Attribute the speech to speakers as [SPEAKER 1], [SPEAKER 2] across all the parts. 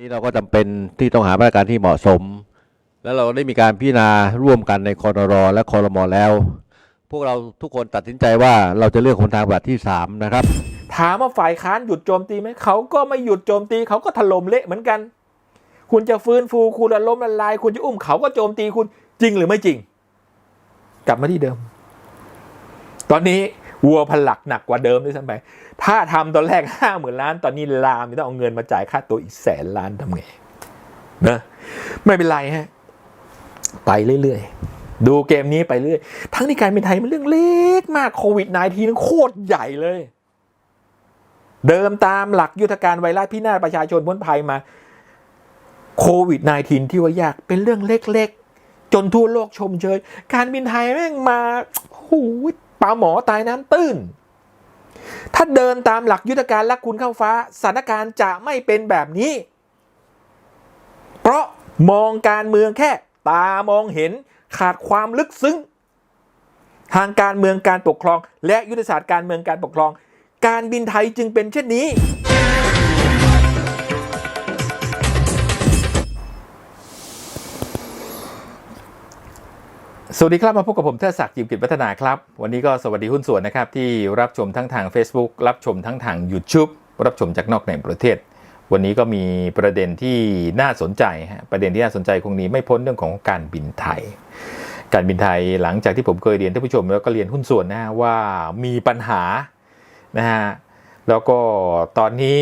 [SPEAKER 1] นี่เราก็จำเป็นที่ต้องหามาตรการที่เหมาะสม แล้วเราได้มีการพิจารณาร่วมกันในคอรและคอรมอแล้ว พวกเราทุกคนตัดสินใจว่าเราจะเลือกคนทางปฏิบัติที่ 3 นะครับ
[SPEAKER 2] ถามว่าฝ่ายค้านหยุดโจมตีไหมเขาก็ไม่หยุดโจมตีเขาก็ถล่มเละเหมือนกัน คุณจะฟื้นฟูคุณจะล้มละลาย คุณจะอุ้มเขาก็โจมตีคุณจริงหรือไม่จริง กลับมาที่เดิม ตอนนี้ วัวผลักหนักกว่าเดิมด้วยซ้ำไป ถ้าทำตอนแรกห้าหมื่นล้าน ตอนนี้ลามต้องเอาเงินมาจ่ายค่าตัวอีกแสนล้านทำไงนะไม่เป็นไรฮะ ไปเรื่อยๆ ดูเกมนี้ไปเรื่อย ทั้งที่การเป็นไทยมันเรื่องเล็กมากโควิด -19 โคตรใหญ่เลย เดิมตามหลักยุทธการไวรัสพินาศประชาชนพ้นภัยมาโควิด -19 ที่ว่ายากเป็นเรื่องเล็กๆ จนทั่วโลกชมเชย การบินไทยแม่งมาหูย ปลาหมอตายน้ำตื้น ถ้าเดินตามหลักยุทธการลักคุณเข้าฟ้าสถานการณ์จะไม่เป็นแบบนี้ เพราะมองการเมืองแค่ ตามองเห็นขาดความลึกซึ้ง ทางการเมืองการปกครอง และยุทธศาสตร์การเมืองการปกครอง การบินไทยจึงเป็นเช่นนี้ สวัสดีครับมาพบกับผมเทดศักดิ์จิมกิจวัฒนาครับ วันนี้ก็สวัสดีหุ้นส่วนนะครับ ที่รับชมทั้งทาง Facebook รับชมทั้งทาง YouTube รับชมจากนอกในประเทศ วันนี้ก็มีประเด็นที่น่าสนใจฮะประเด็นที่น่าสนใจคงนี้ไม่พ้นเรื่องของการบินไทย การบินไทยหลังจากที่ผมเคยเรียนท่านผู้ชม แล้วก็เรียนหุ้นส่วนนะว่ามีปัญหานะฮะแล้วก็ตอนนี้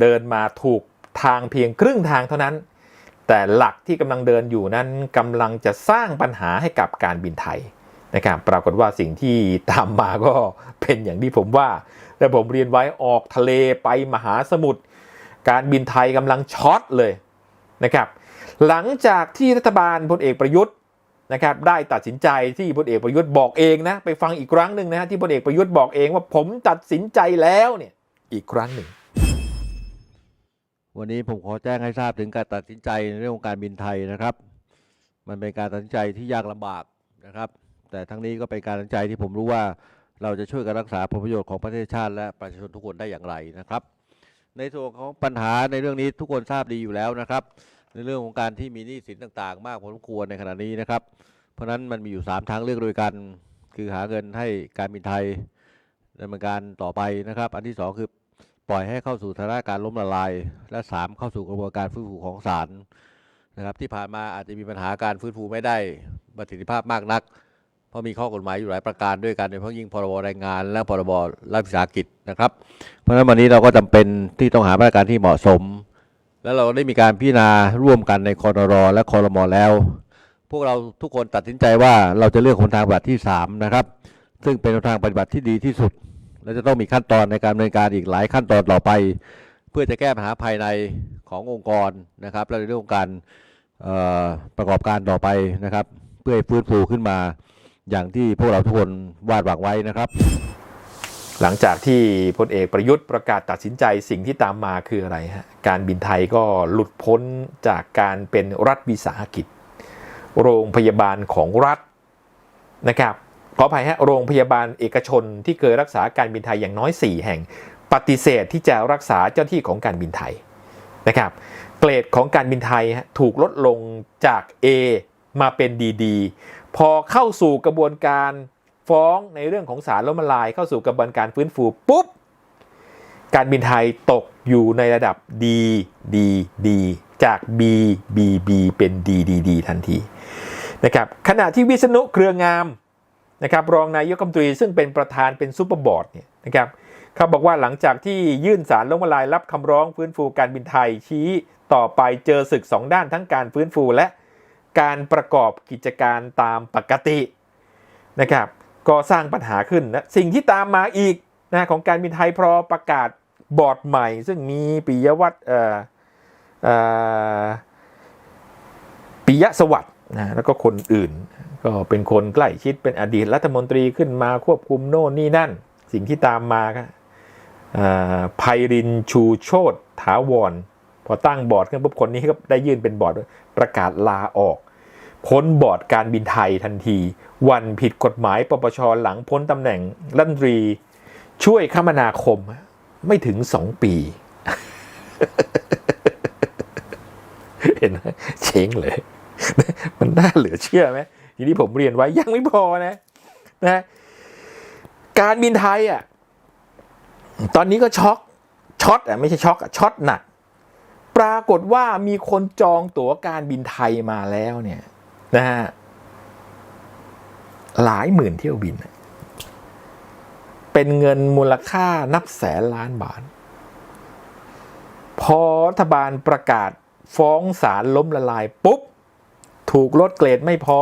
[SPEAKER 2] เดินมาถูกทางเพียงครึ่งทางเท่านั้น แต่หลักที่กำลังเดินอยู่นั้นกำลังจะสร้างปัญหาให้กับการบินไทยนะครับปรากฏว่าสิ่งที่ตามมาก็เป็นอย่างที่ผมว่าและผมเรียนไว้ออกทะเลไปมหาสมุทรการบินไทยกำลังช็อตเลยนะครับหลังจากที่รัฐบาลพลเอกประยุทธ์นะครับได้ตัดสินใจที่พลเอกประยุทธ์บอกเองนะไปฟังอีกครั้งหนึ่งนะฮะที่พลเอกประยุทธ์บอกเองว่าผมตัดสินใจแล้วเนี่ยอีกครั้งหนึ่ง
[SPEAKER 1] วันนี้ผมขอแจ้งให้ทราบถึงการตัดสินใจในเรื่องของการบินไทยนะครับ มันเป็นการตัดสินใจที่ยากลำบากนะครับ แต่ทั้งนี้ก็เป็นการตัดสินใจที่ผมรู้ว่าเราจะช่วยกันรักษาผลประโยชน์ของประเทศชาติและประชาชนทุกคนได้อย่างไรนะครับ ในส่วนของปัญหาในเรื่องนี้ทุกคนทราบดีอยู่แล้วนะครับ ในเรื่องของการที่มีหนี้สินต่างๆ มากพอสมควรในขณะนี้นะครับ เพราะฉะนั้นมันมีอยู่ 3 ทางเลือกโดยกัน คือหาเงินให้การบินไทยดำเนินการต่อไปนะครับ อันที่สองคือ ปล่อยให้เข้าสู่สถานการณ์ล้มละลาย และ 3 เข้าสู่กระบวนการฟื้นฟูของศาลนะครับที่ผ่านมาอาจจะมีปัญหาการฟื้นฟูไม่ได้ประสิทธิภาพมากนัก เพราะมีข้อกฎหมายอยู่หลายประการด้วยกันโดยเฉพาะยิ่งพรบแรงงาน และพรบรัฐวิสาหกิจนะครับ เพราะฉะนั้นวันนี้เราก็จำเป็นที่ต้องหามาตรการที่เหมาะสม แล้วเราได้มีการพิจารณาร่วมกันในคอรและคอรมอแล้ว พวกเราทุกคนตัดสินใจว่าเราจะเลือกคนทางปฏิบัติที่สามนะครับซึ่งเป็นทางปฏิบัติที่ดีที่สุด และจะต้องมีขั้นตอนในการดำเนินการอีกหลายขั้นตอนต่อไป เพื่อจะแก้ปัญหาภายในขององค์กรนะครับและในเรื่องของการประกอบการต่อไปนะครับ เพื่อฟื้นฟูขึ้นมาอย่างที่พวกเราทุกคนวาดหวังไว้นะครับ
[SPEAKER 2] หลังจากที่พลเอกประยุทธ์ประกาศตัดสินใจสิ่งที่ตามมาคืออะไรฮะการบินไทยก็หลุดพ้นจากการเป็นรัฐวิสาหกิจ โรงพยาบาลของรัฐนะครับ ขออภัยฮะโรงพยาบาลเอกชนที่เคยรักษาการบินไทยอย่างน้อย 4 แห่ง ปฏิเสธที่จะรักษาเจ้าที่ของการบินไทยนะครับเกรดของการบินไทยถูกลดลงจาก A มาเป็น DD พอเข้าสู่กระบวนการฟ้องในเรื่องของสารล้มละลาย เข้าสู่กระบวนการฟื้นฟูปุ๊บการบินไทยตกอยู่ในระดับ D D D จาก B B B เป็น D D D ทันทีนะครับขณะที่วิษณุเครืองาม นะครับรองนายกรัฐมนตรีซึ่งเป็นประธานเป็นซูเปอร์บอร์ดเนี่ยนะครับเขาบอกว่าหลังจากที่ยื่นสารล้มละลายรับคำร้องฟื้นฟูการบินไทยชี้ต่อไปเจอศึกสองด้านทั้งการฟื้นฟูและการประกอบกิจการตามปกตินะครับก็สร้างปัญหาขึ้นนะสิ่งที่ตามมาอีกนะของการบินไทยพอประกาศบอร์ดใหม่ ซึ่งมีปิยวัฒน์เอ่อปิยะสวัสด์นะแล้วก็คนอื่น ก็เป็นคนใกล้ชิดเป็นอดีตรัฐมนตรีขึ้นมาควบคุมโน่นนี่นั่น สิ่งที่ตามมาก็อ่าไพรินชูโชตถาวร พอตั้งบอร์ดขึ้นปุ๊บคนนี้ก็ได้ยื่นเป็นบอร์ดประกาศลาออก พ้นบอร์ดการบินไทยทันที วันผิดกฎหมายปปชหลังพ้นตำแหน่งรัฐมนตรี ช่วยคมนาคมไม่ถึงสองปี เห็นไหมเชงเลย มันน่าเหลือเชื่อไหม อย่างที่ผมเรียนไว้ยังไม่พอนะนะการบินไทยอะตอนนี้ก็ช็อกช็อตอะไม่ใช่ช็อกอะช็อตหนัก ปรากฏว่ามีคนจองตั๋วการบินไทยมาแล้วเนี่ยนะฮะหลายหมื่นเที่ยวบิน เป็นเงินมูลค่านับแสนล้านบาท พอรัฐบาลประกาศฟ้องศาลล้มละลายปุ๊บ ถูกลดเกรดไม่พอ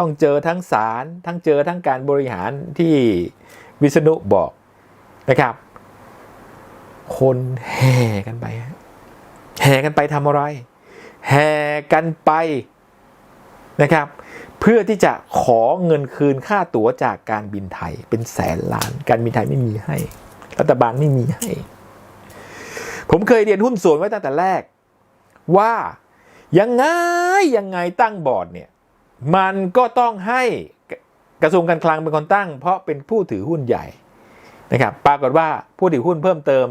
[SPEAKER 2] ต้องเจอทั้งศาลทั้งเจอทั้งการบริหารที่วิษณุบอกนะครับ คนแห่กันไป แห่กันไปทำอะไร แห่กันไปนะครับ เพื่อที่จะขอเงินคืนค่าตั๋วจากการบินไทยเป็นแสนล้าน การบินไทยไม่มีให้ รัฐบาลไม่มีให้ ผมเคยเรียนหุ้นส่วนไว้ตั้งแต่แรก ว่ายังไงยังไงตั้งบอร์ดเนี่ย มันก็ต้องให้กระทรวงการคลังเป็นคนตั้ง เพราะเป็นผู้ถือหุ้นใหญ่นะครับปรากฏว่าผู้ถือหุ้นเพิ่มเติม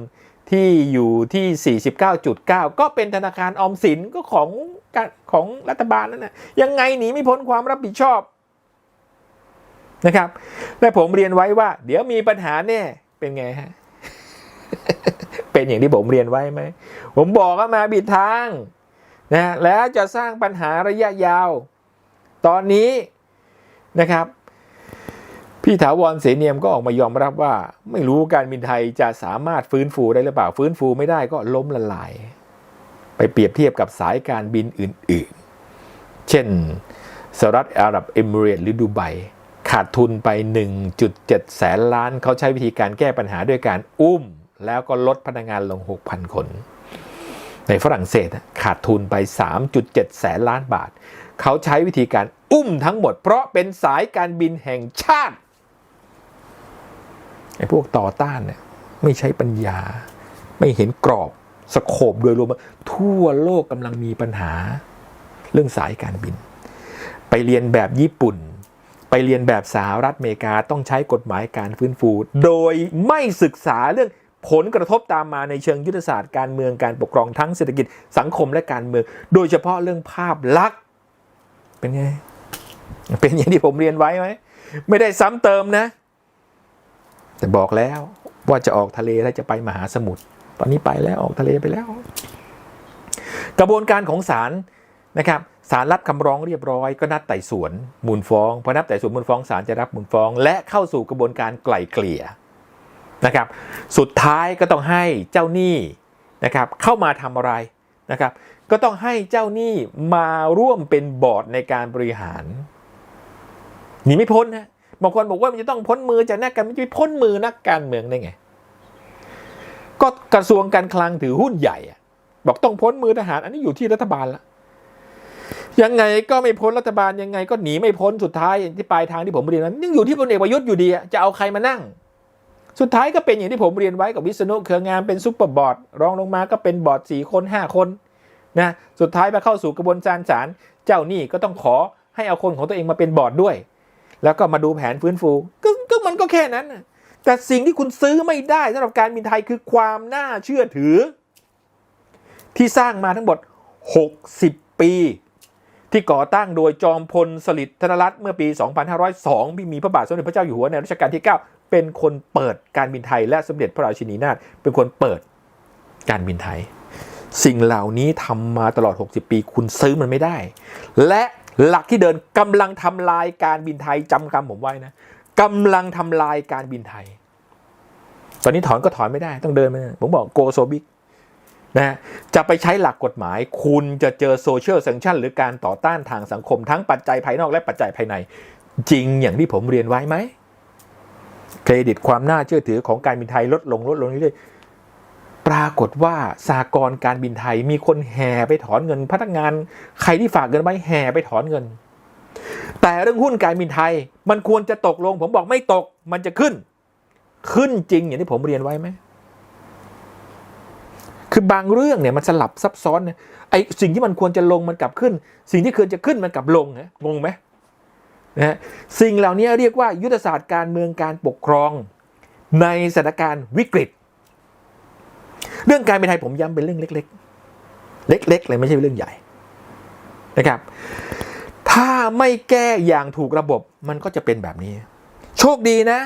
[SPEAKER 2] ที่อยู่ที่ 49.9 ก็เป็นธนาคารออมสินก็ของของรัฐบาลนั่นนะยังไงหนีไม่พ้นความรับผิดชอบนะครับและผมเรียนไว้ว่า เดี๋ยวมีปัญหาแน่เป็นไงฮะเป็นอย่างที่ผมเรียนไว้ไหมผมบอกว่ามาบิดทางนะแล้วจะสร้างปัญหาระยะยาว ตอนนี้นะครับ พี่ถาวรเสนียมก็ออกมายอมรับว่า ไม่รู้การบินไทยจะสามารถฟื้นฟูได้หรือเปล่า ฟื้นฟูไม่ได้ก็ล้มละลาย ไปเปรียบเทียบกับสายการบินอื่น ๆ เช่นสหรัฐอาหรับเอมิเรตหรือดูไบขาดทุนไป 1.7 แสนล้าน เขาใช้วิธีการแก้ปัญหาด้วยการอุ้ม แล้วก็ลดพนักงานลง 6,000 คน ในฝรั่งเศสขาดทุนไป 3.7 แสนล้านบาท เขาใช้วิธีการอุ้มทั้งหมด เพราะเป็นสายการบินแห่งชาติไอ้พวกต่อต้านเนี่ยไม่ใช้ปัญญา ไม่เห็นกรอบสโคบโดยรวมทั่วโลกกำลังมีปัญหา เรื่องสายการบิน ไปเรียนแบบญี่ปุ่น ไปเรียนแบบสหรัฐอเมริกาต้องใช้กฎหมายการฟื้นฟู โดยไม่ศึกษาเรื่องผลกระทบตามมาในเชิงยุทธศาสตร์การเมืองการปกครองทั้งเศรษฐกิจสังคมและการเมือง โดยเฉพาะเรื่องภาพลักษณ์ เป็นไง เป็นอย่างที่ผมเรียนไว้ไหมไม่ได้ซ้ำเติมนะ แต่บอกแล้วว่าจะออกทะเลแล้วจะไปมหาสมุทรตอนนี้ไปแล้วออกทะเลไปแล้ว กระบวนการของศาลนะครับศาลรับคำร้องเรียบร้อยก็นัดไต่สวนมูลฟ้องพอนัดไต่สวนมูลฟ้องศาลจะรับมูลฟ้อง และเข้าสู่กระบวนการไกล่เกลี่ยนะครับ สุดท้ายก็ต้องให้เจ้าหนี้นะครับเข้ามาทำอะไรนะครับ ก็ต้องให้เจ้าหนี้มาร่วมเป็นบอร์ดในการบริหารหนีไม่พ้นนะบางคนบอกว่ามันจะต้องพ้นมือจากนักการมันจะไปพ้นมือนักการเมืองได้ไง ก็กระทรวงการคลังถือหุ้นใหญ่อะบอกต้องพ้นมือทหารอันนี้อยู่ที่รัฐบาลละยังไงก็ไม่พ้นรัฐบาลยังไง ก็หนีไม่พ้นสุดท้ายที่ปลายทางที่ผมเรียนนั้นยังอยู่ที่พลเอกประยุทธ์อยู่ดีจะเอาใครมานั่ง สุดท้ายก็เป็นอย่างที่ผมเรียนไว้กับวิษณุเครืองามเป็นซุปเปอร์บอร์ดรองลงมาก็เป็นบอร์ดสี่คนห้าคน นะสุดท้ายมาเข้าสู่กระบวนการศาลเจ้าหนี้ก็ต้องขอให้เอาคนของตัวเองมาเป็นบอร์ดด้วย แล้วก็มาดูแผนฟื้นฟูก็ก็มันก็แค่นั้นแต่สิ่งที่คุณซื้อไม่ได้สำหรับการบินไทยคือความน่าเชื่อถือ ที่สร้างมาทั้งหมด 60 ปี ที่ก่อตั้งโดยจอมพลสฤษดิ์ธนรัตน์เมื่อปี 2502ที่มีพระบาทสมเด็จพระเจ้าอยู่หัวในรัชกาลที่ 9 เป็นคนเปิดการบินไทยและสมเด็จพระราชินีนาถเป็นคนเปิดการบินไทย สิ่งเหล่านี้ทำมาตลอด 60 ปี คุณซื้อมันไม่ได้ และหลักที่เดินกำลังทำลายการบินไทยจำคำผมไว้นะกำลังทำลายการบินไทย ตอนนี้ถอนก็ถอนไม่ได้ต้องเดินไปนะผมบอกโกโซบิกนะฮะจะไปใช้หลักกฎหมาย คุณจะเจอโซเชียล a ซ c ชันหรือการต่อต้านทางสังคมทั้งปัจจัยภายนอกและปัจจัยภายใน จริงอย่างที่ผมเรียนไว้ไหมเครดิตความน่าเชื่อถือของการบินไทยลดลงลดลงเรื่อยๆ ปรากฏว่าสากลการบินไทยมีคนแห่ไปถอนเงินพนักงาน ใครที่ฝากเงินไว้แห่ไปถอนเงิน แต่เรื่องหุ้นการบินไทยมันควรจะตกลง ผมบอกไม่ตกมันจะขึ้น ขึ้นจริงอย่างที่ผมเรียนไว้ไหมคือบางเรื่องเนี่ยมันสลับซับซ้อนเนี่ยไอสิ่งที่มันควรจะลงมันกลับขึ้น สิ่งที่ควรจะขึ้นมันกลับลงนะงงไหมนะสิ่งเหล่านี้เรียกว่ายุทธศาสตร์การเมืองการปกครอง ในสถานการณ์วิกฤต เรื่องการบินไทยผมย้ำเป็นเรื่องเล็ก ๆ เล็ก ๆ เลยไม่ใช่เรื่องใหญ่นะครับ ถ้าไม่แก้อย่างถูกระบบมันก็จะเป็นแบบนี้ โชคดีนะ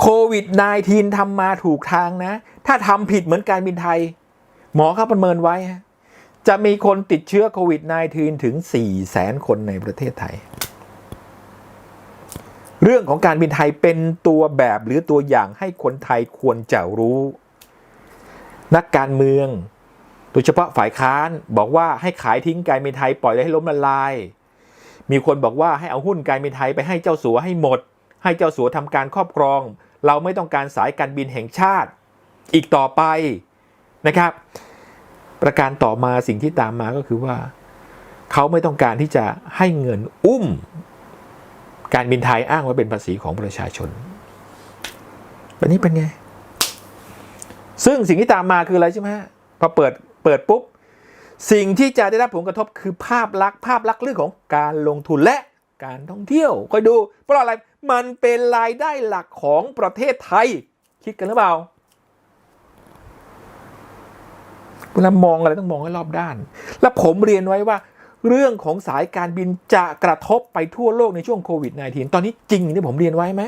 [SPEAKER 2] โควิด -19 ทำมาถูกทางนะ ถ้าทำผิดเหมือนการบินไทย หมอเขาประเมินไว้ จะมีคนติดเชื้อโควิด -19 ถึง 4 แสนคนในประเทศไทย เรื่องของการบินไทยเป็นตัวแบบหรือตัวอย่างให้คนไทยควรจะรู้ นักการเมือง โดยเฉพาะฝ่ายค้านบอกว่าให้ขายทิ้งการบินไทยปล่อยให้ล้มละลาย มีคนบอกว่าให้เอาหุ้นการบินไทยไปให้เจ้าสัวให้หมด ให้เจ้าสัวทำการครอบครอง เราไม่ต้องการสายการบินแห่งชาติ อีกต่อไปนะครับ ประการต่อมาสิ่งที่ตามมาก็คือว่า เขาไม่ต้องการที่จะให้เงินอุ้ม การบินไทยอ้างว่าเป็นภาษีของประชาชนแบบนี้เป็นไง ซึ่งสิ่งที่ตามมาคืออะไรใช่ไหมฮะพอเปิดเปิดปุ๊บ สิ่งที่จะได้รับผลกระทบคือภาพลักษณ์ภาพลักษณ์เรื่องของการลงทุนและการท่องเที่ยวคอยดู เพราะอะไรมันเป็นรายได้หลักของประเทศไทย คิดกันหรือเปล่าเวลามองอะไรต้องมองให้รอบด้าน และผมเรียนไว้ว่า เรื่องของสายการบินจะกระทบไปทั่วโลกในช่วงโควิด -19 ตอนนี้จริงอย่างที่ผมเรียนไว้ไหม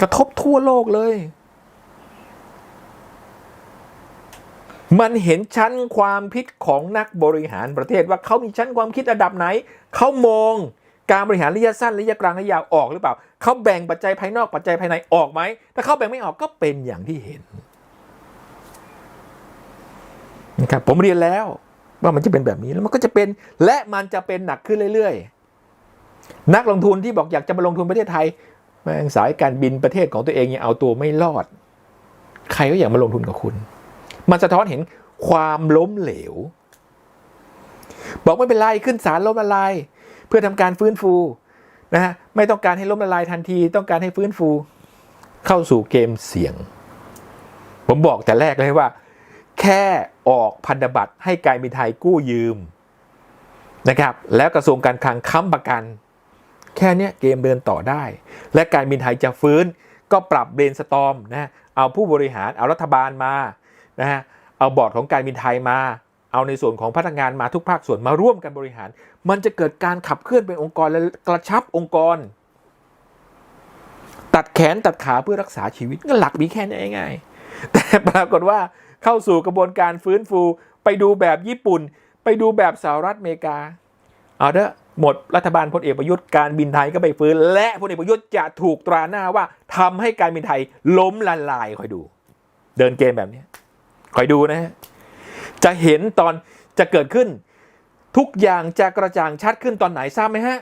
[SPEAKER 2] กระทบทั่วโลกเลย มันเห็นชั้นความคิดของนักบริหารประเทศว่าเขามีชั้นความคิดระดับไหน เขามองการบริหารระยะสั้นระยะกลางระยะยาวออกหรือเปล่า เขาแบ่งปัจจัยภายนอกปัจจัยภายในออกไหม ถ้าเขาแบ่งไม่ออกก็เป็นอย่างที่เห็นนะครับผมเรียนแล้วว่ามันจะเป็นแบบนี้แล้วมันก็จะเป็น และมันจะเป็นหนักขึ้นเรื่อยๆ นักลงทุนที่บอกอยากจะมาลงทุนประเทศไทยแม่งสายการบินประเทศของตัวเองยังเอาตัวไม่รอด ใครก็อยากมาลงทุนกับคุณ มันสะท้อนเห็นความล้มเหลว บอกไม่เป็นไรขึ้นศาลล้มละลาย เพื่อทำการฟื้นฟูนะฮะไม่ต้องการให้ล้มละลายทันที ต้องการให้ฟื้นฟู เข้าสู่เกมเสี่ยง ผมบอกแต่แรกเลยว่า แค่ออกพันธบัตรให้การบินไทยกู้ยืมนะครับแล้วกระทรวงการคลังค้ำประกัน แค่เนี้ยเกมเดินต่อได้ และการบินไทยจะฟื้นก็ปรับเบรนสตอมนะเอาผู้บริหารเอารัฐบาลมา นะฮะเอาบอร์ดของการบินไทยมา เอาในส่วนของพนักงานมาทุกภาคส่วนมาร่วมกันบริหาร มันจะเกิดการขับเคลื่อนเป็นองค์กรและกระชับองค์กร ตัดแขนตัดขาเพื่อรักษาชีวิตก็หลักมีแค่นี้ง่ายๆแต่ปรากฏว่าเข้าสู่กระบวนการฟื้นฟู ไปดูแบบญี่ปุ่น ไปดูแบบสหรัฐอเมริกาเอาเด้อหมดรัฐบาลพลเอกประยุทธ์การบินไทยก็ไปฟื้น และพลเอกประยุทธ์จะถูกตราหน้าว่าทำให้การบินไทยล้มละลายคอยดู เดินเกมแบบนี้ คอยดูนะฮะจะเห็นตอนจะเกิดขึ้น ทุกอย่างจะกระจ่างชัดขึ้นตอนไหนทราบไหมฮะ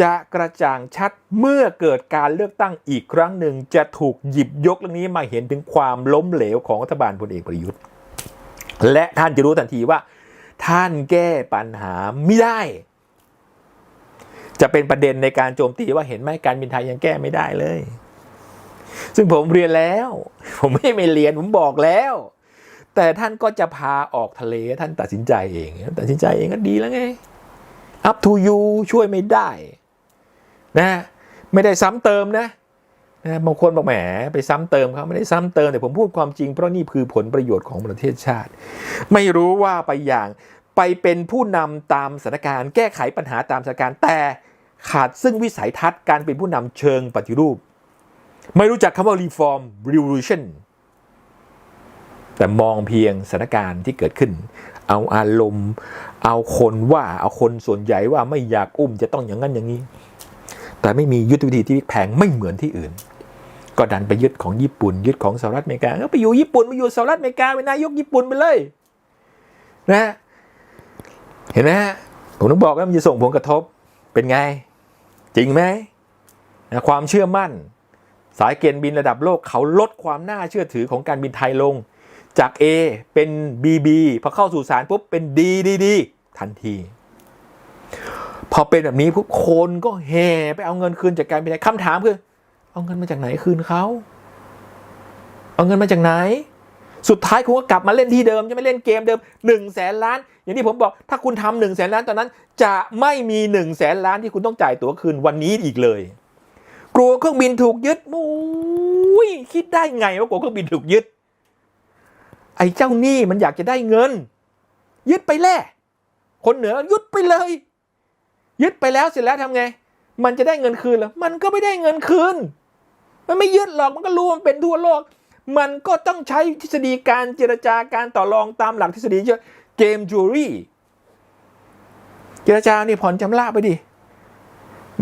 [SPEAKER 2] จะกระจ่างชัดเมื่อเกิดการเลือกตั้งอีกครั้งหนึ่ง จะถูกหยิบยกเรื่องนี้มาเห็นถึงความล้มเหลวของรัฐบาลพลเอกประยุทธ์ และท่านจะรู้ทันทีว่า ท่านแก้ปัญหาไม่ได้ จะเป็นประเด็นในการโจมตีว่าเห็นไหมการบินไทยยังแก้ไม่ได้เลย ซึ่งผมเรียนแล้ว ผมไม่ไม่เรียนผมบอกแล้ว แต่ท่านก็จะพาออกทะเลท่านตัดสินใจเอง ตัดสินใจเองก็ดีแล้วไง up to you ช่วยไม่ได้นะไม่ได้ซ้ำเติมนะนะบางคนบอกแหมไปซ้ำเติมเขาไม่ได้ซ้ำเติมแต่ผมพูดความจริงเพราะนี่คือผลประโยชน์ของประเทศชาติ ไม่รู้ว่าไปอย่างไปเป็นผู้นำตามสถานการณ์แก้ไขปัญหาตามสถานการณ์แต่ขาดซึ่งวิสัยทัศน์การเป็นผู้นำเชิงปฏิรูป ไม่รู้จักคำว่า reform revolution แต่มองเพียงสถานการณ์ที่เกิดขึ้น เอาอารมณ์ เอาคนว่าเอาคนส่วนใหญ่ว่าไม่อยากอุ้มจะต้องอย่างนั้นอย่างนี้ แต่ไม่มียุทธวิธีที่แพงไม่เหมือนที่อื่น ก็ดันไปยึดของญี่ปุ่น ยึดของสหรัฐอเมริกาก็ไปอยู่ญี่ปุ่นไปอยู่สหรัฐอเมริกาเป็นนายกญี่ปุ่นไปเลยนะเห็นไหมฮะผมต้องบอกว่ามันจะส่งผลกระทบเป็นไง จริงไหมนะความเชื่อมั่น สายเกณฑ์บินระดับโลกเขาลดความน่าเชื่อถือของการบินไทยลง จาก A เป็น BB พอเข้าสู่สารปุ๊บเป็น DDD ทันที พอเป็นแบบนี้ปุ๊บคนก็แห่ไปเอาเงินคืนจากการบินไคำถามคือ เอาเงินมาจากไหนคืนเขาเอาเงินมาจากไหน สุดท้ายคุณก็กลับมาเล่นที่เดิมจะไม่เล่นเกมเดิม1นึ่งแสนล้าน อย่างที่ผมบอกถ้าคุณทำหนึ่งแสนล้านตอนนั้น จะไม่มี1นึ่งแสนล้านที่คุณต้องจ่ายตั๋วคืนวันนี้อีกเลย กลัวเครื่องบินถูกยึดโอ้ยคิดได้ไงว่ากลัวเครื่องบินถูกยึด ไอ้เจ้าหนี้มันอยากจะได้เงิน ยึดไปแล่คนเหนือยึดไปเลย ยึดไปแล้วเสร็จแล้วทำไง มันจะได้เงินคืนหรอมันก็ไม่ได้เงินคืน มันไม่ยึดหรอกมันก็รู้ว่ามันเป็นทั่วโลก มันก็ต้องใช้ทฤษฎีการเจรจาการต่อรองตามหลักทฤษฎีเชื่อเกมจูรี่เจรจาเนี่ยผ่อนชำระไปดิ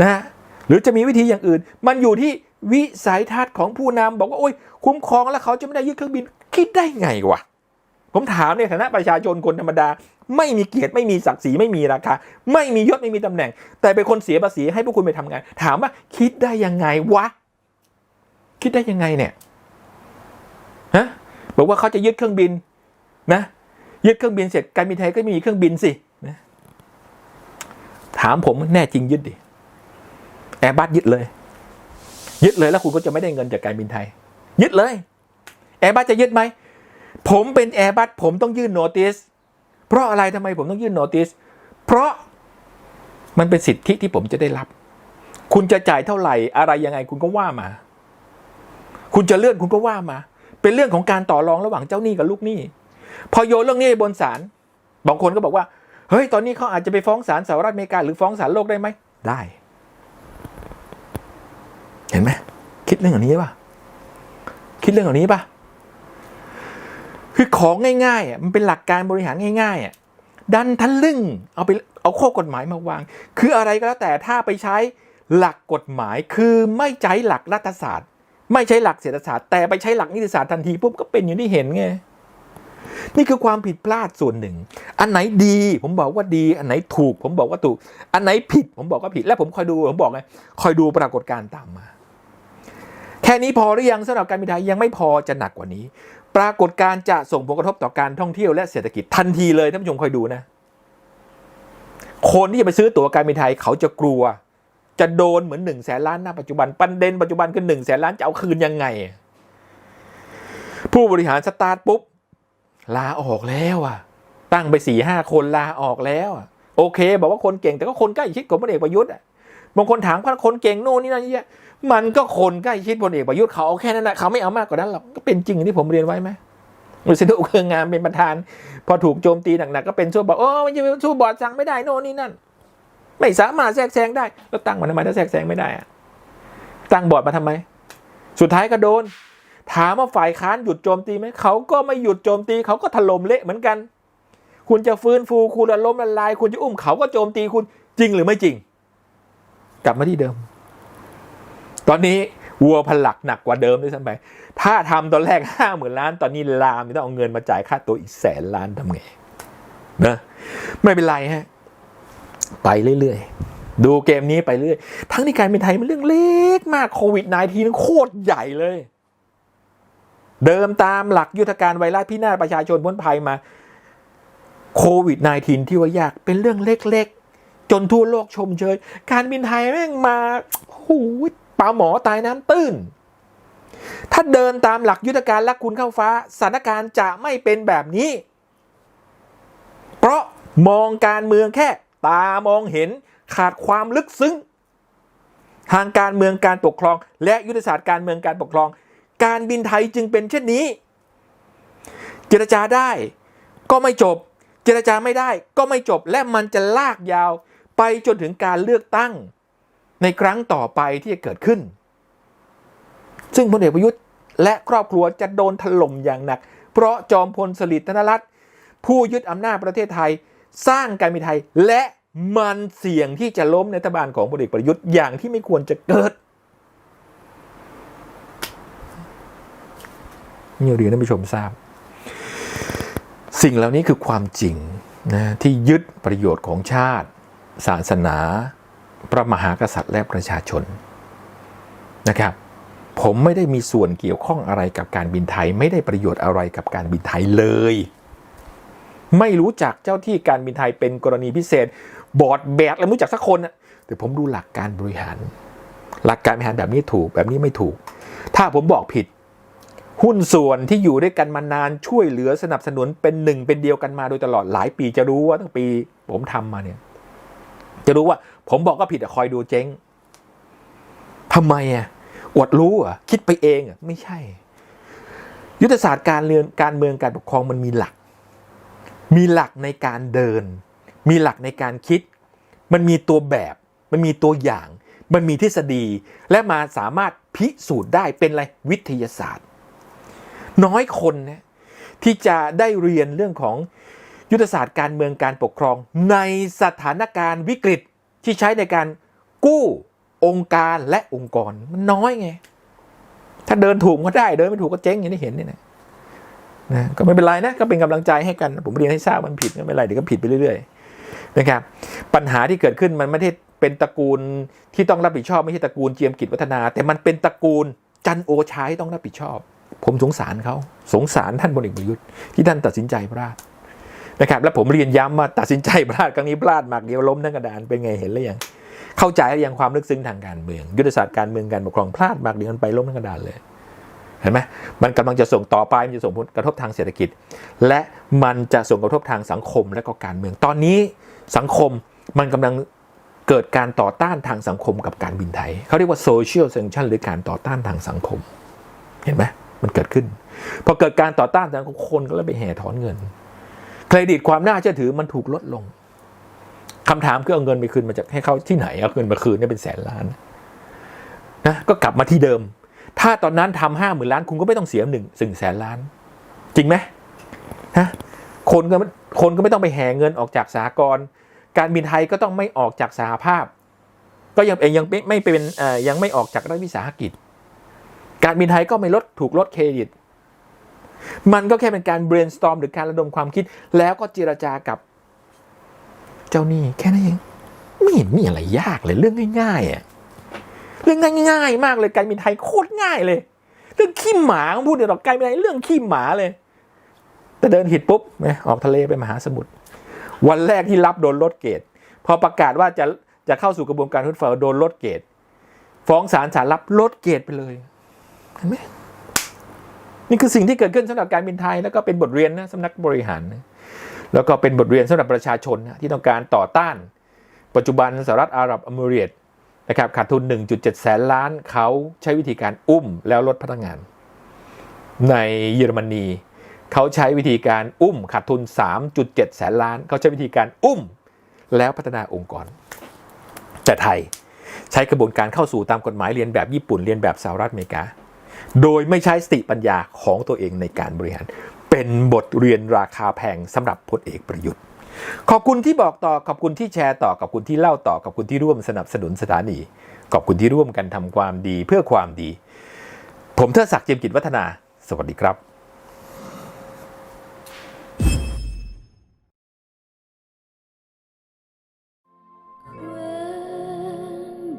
[SPEAKER 2] นะฮะหรือจะมีวิธีอย่างอื่น มันอยู่ที่วิสัยทัศน์ของผู้นำบอกว่าโอ้ยคุ้มครองแล้วเขาจะไม่ได้ยึดเครื่องบิน คิดได้ไงวะผมถามในฐานะประชาชนคนธรรมดา ไม่มีเกียรติไม่มีศักดิ์ศรีไม่มีราคาไม่มียศไม่มีตำแหน่ง แต่เป็นคนเสียภาษีให้พวกคุณไปทำงาน ถามว่าคิดได้ยังไงวะ คิดได้ยังไงเนี่ยฮะบอกว่าเขาจะยึดเครื่องบินนะยึดเครื่องบินเสร็จการบินไทยก็มีเครื่องบินสินะถามผมแน่จริงยึดดิแอร์บัสยึดเลย ยึดเลยแล้วคุณก็จะไม่ได้เงินจากการบินไทย ยึดเลย แอร์บัสจะยึดไหม ผมเป็นแอร์บัสผมต้องยื่นโนติสเพราะอะไรทำไมผมต้องยื่นโนติสเพราะมันเป็นสิทธิที่ผมจะได้รับ คุณจะจ่ายเท่าไหร่อะไรยังไงคุณก็ว่ามา คุณจะเลื่อนคุณก็ว่ามา เป็นเรื่องของการต่อรองระหว่างเจ้าหนี้กับลูกหนี้พอโยนเรื่องนี้บนศาลบางคนก็บอกว่า เฮ้ย ตอนนี้เขาอาจจะไปฟ้องศาลสหรัฐอเมริกาหรือฟ้องศาลโลกได้ไหม ได้ เห็นไหม คิดเรื่องอย่านี้ป่ะ คิดเรื่องอย่านี้ป่ะ คือของง่ายๆอะมันเป็นหลักการบริหารง่ายๆอะดันทะลึ่งเอาไปเอาข้อกฎหมายมาวาง คืออะไรก็แล้วแต่ถ้าไปใช้หลักกฎหมายคือไม่ใช้หลักรัฐศาสตร์ ไม่ใช้หลักเศรษฐศาสตร์แต่ไปใช้หลักนิติศาสตร์ทันทีปุ๊บก็เป็นอย่างที่เห็นไงนี่คือความผิดพลาดส่วนหนึ่ง อันไหนดี ผมบอกว่าดี อันไหนถูก ผมบอกว่าถูก อันไหนผิด ผมบอกว่าผิด และผมคอยดู ผมบอกไง คอยดูปรากฏการณ์ตามมา แค่นี้พอหรือยังสำหรับการบินไทยยังไม่พอจะหนักกว่านี้ ปรากฏการจะส่งผลกระทบต่อการท่องเที่ยวและเศรษฐกิจทันทีเลยท่านผู้ชมคอยดูนะ คนที่จะไปซื้อตั๋วการบินไทยเขาจะกลัว จะโดนเหมือนหนึ่งแสนล้านณปัจจุบันประเด็นปัจจุบันคือหนึ่งแสนล้านจะเอาคืนยังไง ผู้บริหารสตาร์ทปุ๊บลาออกแล้วอะ ตั้งไปสี่ห้าคนลาออกแล้วอะโอเค บอกว่าคนเก่งแต่ก็คนใกล้ชิดกับพลเอกประยุทธ์อะบางคนถามว่าคนเก่งโน่นนี่นั่นเยอะ มันก็คนใกล้ชิดพลเอกประยุทธ์เขาเอาแค่นั้นนะเขาไม่เอามากกว่านั้นหรอกก็เป็นจริงอย่างที่ผมเรียนไว้ไหมวิศนุเครืองามเป็นประธาน พอถูกโจมตีหนักๆก็เป็นสู้บอกโอ้มันจะสู้บอดสั่งไม่ได้โน่นนี่นั่น ไม่สามารถแทรกแซงได้ แล้วตั้งมันทำไมถ้าแทรกแซงไม่ได้อะตั้งบอร์ดมาทำไม สุดท้ายก็โดน ถามว่าฝ่ายค้านหยุดโจมตีไหมเขาก็ไม่หยุดโจมตีเขาก็ถล่มเละเหมือนกัน คุณจะฟื้นฟูคุณละล้มละลาย คุณจะอุ้มเขาก็โจมตีคุณจริงหรือไม่จริง กลับมาที่เดิม ตอนนี้วัวพลักหนักกว่าเดิมด้วยซ้ำไป ถ้าทำตอนแรกห้าหมื่นล้าน ตอนนี้ลามต้องเอาเงินมาจ่ายค่าตัวอีกแสนล้านทำไงนะไม่เป็นไรฮะ ไปเรื่อยๆ ดูเกมนี้ไปเรื่อย ทั้งที่การเป็นไทยมันเรื่องเล็กมากโควิด -19 โคตรใหญ่เลย เดิมตามหลักยุทธการไวรัสพินาศประชาชนพ้นภัยมาโควิด -19 ที่ว่ายากเป็นเรื่องเล็กๆ จนทั่วโลกชมเชย การบินไทยแม่งมาหูย ปลาหมอตายน้ำตื้น ถ้าเดินตามหลักยุทธการลักคุณเข้าฟ้าสถานการณ์จะไม่เป็นแบบนี้ เพราะมองการเมืองแค่ ตามองเห็นขาดความลึกซึ้ง ทางการเมืองการปกครอง และยุทธศาสตร์การเมืองการปกครอง การบินไทยจึงเป็นเช่นนี้ เจรจาได้ก็ไม่จบ เจรจาไม่ได้ก็ไม่จบและมันจะลากยาว ไปจนถึงการเลือกตั้ง ในครั้งต่อไปที่จะเกิดขึ้น ซึ่งพลเอกประยุทธ์และครอบครัวจะโดนถล่มอย่างหนัก เพราะจอมพลสฤษดิ์ธนรัตน์ผู้ยึดอำนาจประเทศไทย สร้างการบินไทย และมันเสี่ยงที่จะล้มในรัฐบาลของพลเอกประยุทธ์อย่างที่ไม่ควรจะเกิดนี่เรียนท่านผู้ชมทราบ สิ่งเหล่านี้คือความจริงนะที่ยึดประโยชน์ของชาติ ศาสนา พระมหากษัตริย์และประชาชนนะครับ ผมไม่ได้มีส่วนเกี่ยวข้องอะไรกับการบินไทย ไม่ได้ประโยชน์อะไรกับการบินไทยเลย ไม่รู้จักเจ้าที่การบินไทยเป็นกรณีพิเศษ บอร์ดแบกอะไรไม่รู้จักสักคนนะแต่ผมดูหลักการบริหาร หลักการบริหารแบบนี้ถูกแบบนี้ไม่ถูก ถ้าผมบอกผิด หุ้นส่วนที่อยู่ด้วยกันมานานช่วยเหลือสนับสนุนเป็นหนึ่งเป็นเดียวกันมาโดยตลอดหลายปีจะรู้ว่าตั้งปี ผมทำมาเนี่ยจะรู้ว่า ผมบอกก็ผิดอะคอยดูเจ๊งทำไมอะอวดรู้อะคิดไปเองอะไม่ใช่ ยุทธศาสตร์การเมืองการเมืองการปกครองมันมีหลัก มีหลักในการเดิน มีหลักในการคิด มันมีตัวแบบ มันมีตัวอย่าง มันมีทฤษฎี และมาสามารถพิสูจน์ได้เป็นอะไรวิทยาศาสตร์ น้อยคนนะที่จะได้เรียนเรื่องของยุทธศาสตร์การเมืองการปกครองในสถานการณ์วิกฤต ที่ใช้ในการกู้องค์การและองค์กรมันน้อยไง ถ้าเดินถูกก็ได้เดินไม่ถูกก็เจ๊งอย่างที่เห็นนี่นะนะก็ไม่เป็นไรนะก็เป็นกำลังใจให้กัน ผมเรียนให้ทราบมันผิดไม่เป็นไรเดี๋ยวก็ผิดไปเรื่อยๆนะครับปัญหาที่เกิดขึ้นมันไม่ได้เป็นตระกูลที่ต้องรับผิดชอบไม่ใช่ตระกูลเจียมกิจวัฒนา แต่มันเป็นตระกูลจันโอชาที่ต้องรับผิดชอบ ผมสงสารเขาสงสารท่านพลเอกประยุทธ์ที่ท่านตัดสินใจพลาด นะครับและผมเรียนย้ำว่าตัดสินใจพลาดครั้งนี้พลาดมากเดียวล้มทั้งกระดานเป็นไงเห็นหรือยังเข้าใจหรือยังความลึกซึ้งทางการเมือง ยุทธศาสตร์การเมืองการปกครองพลาดมากเดียวมันไปล้มทั้งกระดานเลยเห็นไหมมันกำลังจะส่งต่อไปมันจะส่งผลกระทบทางเศรษฐกิจ และมันจะส่งกระทบทางสังคมและก็การเมือง ตอนนี้สังคมมันกำลังเกิดการต่อต้านทางสังคมกับการบินไทย เขาเรียกว่าโซเชียลเซนชันหรือการต่อต้านทางสังคม เห็นไหมมันเกิดขึ้น พอเกิดการต่อต้านทางคนก็เลยไปแห่ถอนเงิน เครดิตความน่าเชื่อถือมันถูกลดลงคำถามคือเอาเงินไปคืนมาจากให้เขาที่ไหนเอาเงินมาคืนเนี่ยเป็นแสนล้านนะก็กลับมาที่เดิม ถ้าตอนนั้นทำห้าหมื่นล้านคุณก็ไม่ต้องเสียหนึ่งสิ่งแสนล้าน จริงไหมฮะคนก็คนก็ไม่ต้องไปแห่เงินออกจากสหกรณ์การบินไทยก็ต้องไม่ออกจากสหภาพ ก็ยังเองยังไม่ไม่เป็นเอ่อยังไม่ออกจากรัฐวิสาหกิจ การบินไทยก็ไม่ลดถูกลดเครดิต มันก็แค่เป็นการ brainstorm หรือการระดมความคิด แล้วก็เจรจากับเจ้าหนี้แค่นั้นเองไม่เห็นมีอะไรยากเลยเรื่องง่ายๆอะเรื่องง่ายๆมากเลยการบินไทยโคตรง่ายเลย เรื่องขี้หมาพูดเดี๋ยวหรอกการบินไทยเรื่องขี้หมาเลย แต่เดินผิดปุ๊บออกทะเลไปมหาสมุทรวันแรกที่รับโดนลดเกรดพอประกาศว่าจะจะเข้าสู่กระบวนการทุนเฟอโดนลดเกรดฟ้องศาลศาลรับลดเกรดไปเลยเห็นไหม นี่คือสิ่งที่เกิดขึ้นสำหรับการบินไทย แล้วก็เป็นบทเรียนนะสำนักบริหารนะแล้วก็เป็นบทเรียนสำหรับประชาชนนะที่ต้องการต่อต้าน ปัจจุบันสหรัฐอาหรับอเมรตส์นะครับขาดทุน 1.7 แสนล้านเขาใช้วิธีการอุ้มแล้วลดพนักงาน ในเยอรมนีเขาใช้วิธีการอุ้มขาดทุน 3.7 แสนล้าน เขาใช้วิธีการอุ้มแล้วพัฒนาองค์กร แต่ไทยใช้กระบวนการเข้าสู่ตามกฎหมายเรียนแบบญี่ปุ่นเรียนแบบสหรัฐอเมริกา โดยไม่ใช้สติปัญญาของตัวเองในการบริหาร เป็นบทเรียนราคาแพงสำหรับพลเอกประยุทธ์ ขอบคุณที่บอกต่อขอบคุณที่แชร์ต่อขอบคุณที่เล่าต่อขอบคุณที่ร่วมสนับสนุนสถานี ขอบคุณที่ร่วมกันทำความดีเพื่อความดี ผมเทิดศักดิ์เจียมกิจวัฒนา สวัสดีครับ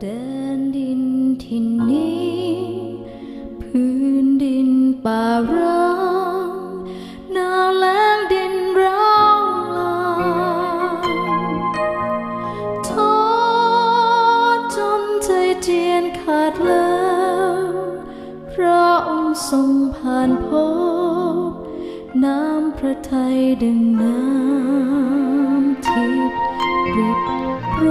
[SPEAKER 3] แคว้นดินที่นี้ ป่าร้างหนาวแล้งดินร้างลางท้อจนใจเจียนขาดแล้วพระองค์ทรงผ่านพบ น้ำพระทัยดังน้ำทิพย์ริบโร